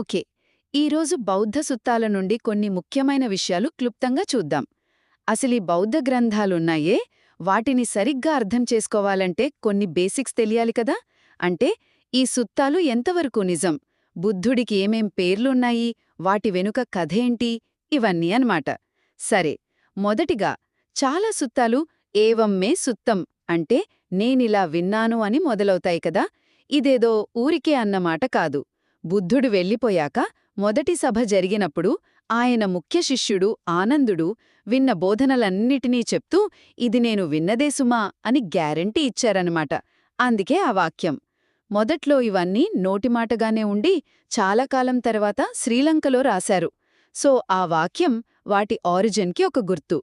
Okay ఈరోజు బౌద్ధ సుత్తాల నుండి కొన్ని ముఖ్యమైన విషయాలు క్లుప్తంగా చూద్దాం. అసలీ బౌద్ధ గ్రంథాలున్నాయే? వాటిని సరిగ్గా అర్థం చేసుకోవాలంటే కొన్ని బేసిక్స్ తెలియాలి కదా? అంటే ఈ సుత్తాలు ఎంతవరకు నిజం? బుద్ధుడికి ఏమేం పేర్లున్నాయి? వాటి వెనుక కథేంటి ఇవన్నీ అన్నమాట. సరే మొదటిగా చాలా సుత్తాలు ఏవమ్మే సుత్తం అంటే నేనిలా విన్నాను అని మొదలవుతాయి కదా? ఇదేదో ఊరికే అన్నమాట కాదు. బుద్ధుడు వెళ్ళిపోయాక మొదటి సభ జరిగినప్పుడు ఆయన ముఖ్య శిష్యుడు ఆనందుడు విన్న బోధనలన్నిటినీ చెప్తూ ఇది నేను విన్నదే సుమా అని గ్యారంటీ ఇచ్చారనమాట అందుకే ఆ వాక్యం. మొదట్లో ఇవన్నీ నోటిమాటగానే ఉండి చాలా కాలం తర్వాత శ్రీలంకలో రాశారు. సో ఆ వాక్యం వాటి ఆరిజిన్కి ఒక గుర్తు.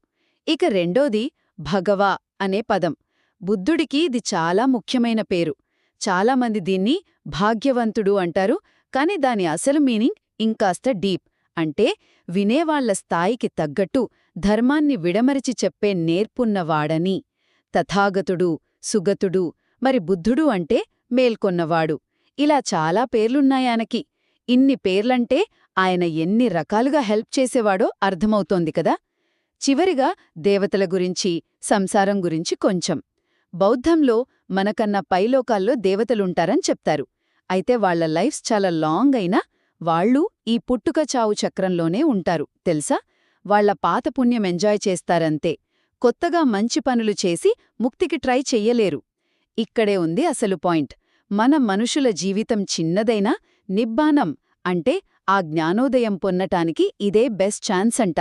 ఇక రెండోది భగవా అనే పదం. బుద్ధుడికి ఇది చాలా ముఖ్యమైన పేరు. చాలామంది దీన్ని భాగ్యవంతుడు అంటారు. కాని దాని అసలు మీనింగ్ ఇంకాస్త డీప్. అంటే వినేవాళ్ళ స్థాయికి తగ్గట్టు ధర్మాన్ని విడమరిచి చెప్పే నేర్పున్నవాడని. తథాగతుడు సుగతుడు మరి బుద్ధుడు అంటే మేల్కొన్నవాడు. ఇలా చాలా పేర్లున్నాయానకి ఇన్ని పేర్లంటే ఆయన ఎన్ని రకాలుగా హెల్ప్ చేసేవాడో అర్థమవుతోంది కదా. చివరిగా దేవతల గురించి సంసారం గురించి కొంచెం. బౌద్ధంలో మనకన్నా పైలోకాల్లో దేవతలుంటారని చెప్తారు. అయితే వాళ్ళ లైఫ్స్ చాలా లాంగ్ అయినా వాళ్ళు ఈ పుట్టుక చావు చక్రంలోనే ఉంటారు తెలుసా? వాళ్ళ పాత పుణ్యం ఎంజాయ్ చేస్తారంతే. కొత్తగా మంచి పనులు చేసి ముక్తికి ట్రై చెయ్యలేరు. ఇక్కడే ఉంది అసలు పాయింట్. మన మనుషుల జీవితం చిన్నదైనా నిబ్బానం అంటే ఆ జ్ఞానోదయం పొన్నటానికి ఇదే బెస్ట్ ఛాన్స్ అంట.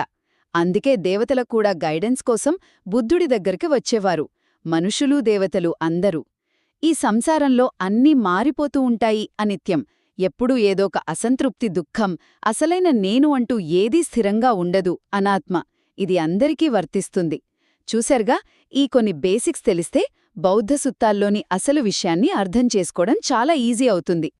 అందుకే దేవతల కూడా గైడెన్స్ కోసం బుద్ధుడి దగ్గరికి వచ్చేవారు. మనుషులూ దేవతలు అందరూ. ఈ సంసారంలో అన్నీ మారిపోతూ ఉంటాయి అనిత్యం. ఎప్పుడూ ఏదోక అసంతృప్తి దుఃఖం అసలైన నేను అంటూ ఏదీ స్థిరంగా ఉండదు అనాత్మ. ఇది అందరికీ వర్తిస్తుంది. చూశారుగా ఈ కొన్ని బేసిక్స్ తెలిస్తే బౌద్ధ సుత్తాల్లోని అసలు విషయాన్ని అర్థం చేసుకోవడం చాలా ఈజీ అవుతుంది.